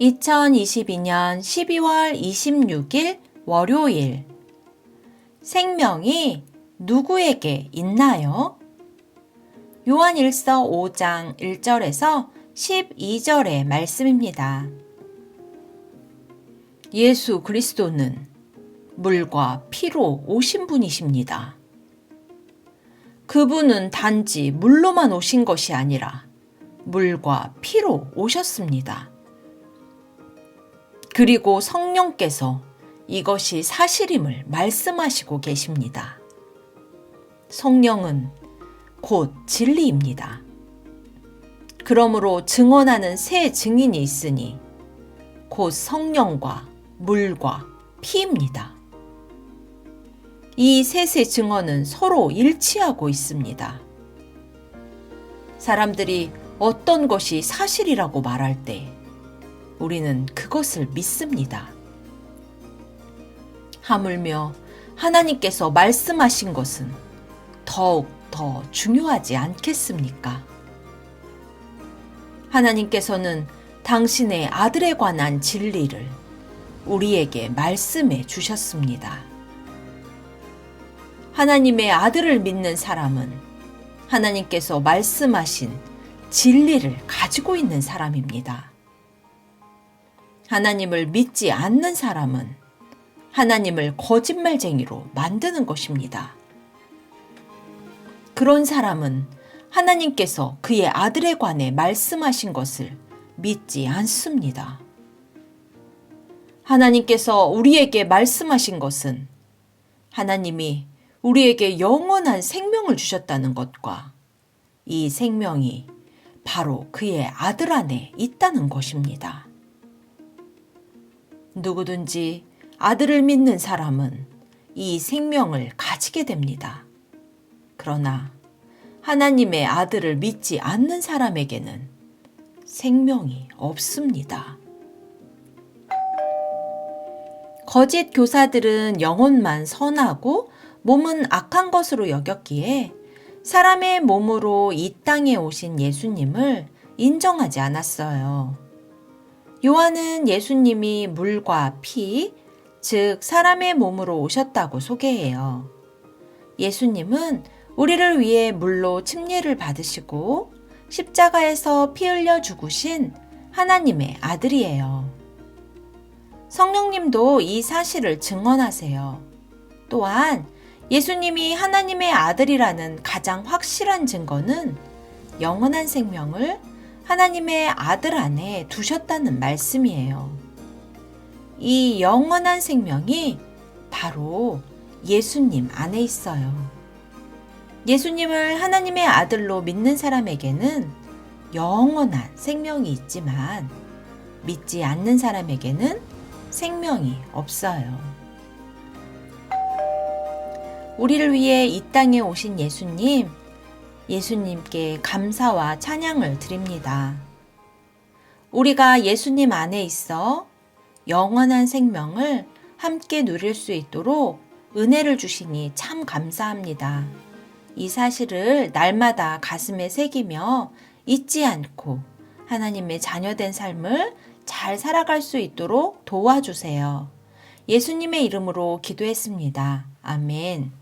2022년 12월 26일 월요일 생명이 누구에게 있나요? 요한 1서 5장 1절에서 12절의 말씀입니다. 예수 그리스도는 물과 피로 오신 분이십니다. 그분은 단지 물로만 오신 것이 아니라 물과 피로 오셨습니다. 그리고 성령께서 이것이 사실임을 말씀하시고 계십니다. 성령은 곧 진리입니다. 그러므로 증언하는 새 증인이 있으니 곧 성령과 물과 피입니다. 이 셋의 증언은 서로 일치하고 있습니다. 사람들이 어떤 것이 사실이라고 말할 때 우리는 그것을 믿습니다. 하물며 하나님께서 말씀하신 것은 더욱 더 중요하지 않겠습니까? 하나님께서는 당신의 아들에 관한 진리를 우리에게 말씀해 주셨습니다. 하나님의 아들을 믿는 사람은 하나님께서 말씀하신 진리를 가지고 있는 사람입니다. 하나님을 믿지 않는 사람은 하나님을 거짓말쟁이로 만드는 것입니다. 그런 사람은 하나님께서 그의 아들에 관해 말씀하신 것을 믿지 않습니다. 하나님께서 우리에게 말씀하신 것은 하나님이 우리에게 영원한 생명을 주셨다는 것과 이 생명이 바로 그의 아들 안에 있다는 것입니다. 누구든지 아들을 믿는 사람은 이 생명을 가지게 됩니다. 그러나 하나님의 아들을 믿지 않는 사람에게는 생명이 없습니다. 거짓 교사들은 영혼만 선하고 몸은 악한 것으로 여겼기에 사람의 몸으로 이 땅에 오신 예수님을 인정하지 않았어요. 요한은 예수님이 물과 피, 즉 사람의 몸으로 오셨다고 소개해요. 예수님은 우리를 위해 물로 침례를 받으시고 십자가에서 피 흘려 죽으신 하나님의 아들이에요. 성령님도 이 사실을 증언하세요. 또한 예수님이 하나님의 아들이라는 가장 확실한 증거는 영원한 생명을 하나님의 아들 안에 두셨다는 말씀이에요. 이 영원한 생명이 바로 예수님 안에 있어요. 예수님을 하나님의 아들로 믿는 사람에게는 영원한 생명이 있지만 믿지 않는 사람에게는 생명이 없어요. 우리를 위해 이 땅에 오신 예수님, 예수님께 감사와 찬양을 드립니다. 우리가 예수님 안에 있어 영원한 생명을 함께 누릴 수 있도록 은혜를 주시니 참 감사합니다. 이 사실을 날마다 가슴에 새기며 잊지 않고 하나님의 자녀된 삶을 잘 살아갈 수 있도록 도와주세요. 예수님의 이름으로 기도했습니다. 아멘.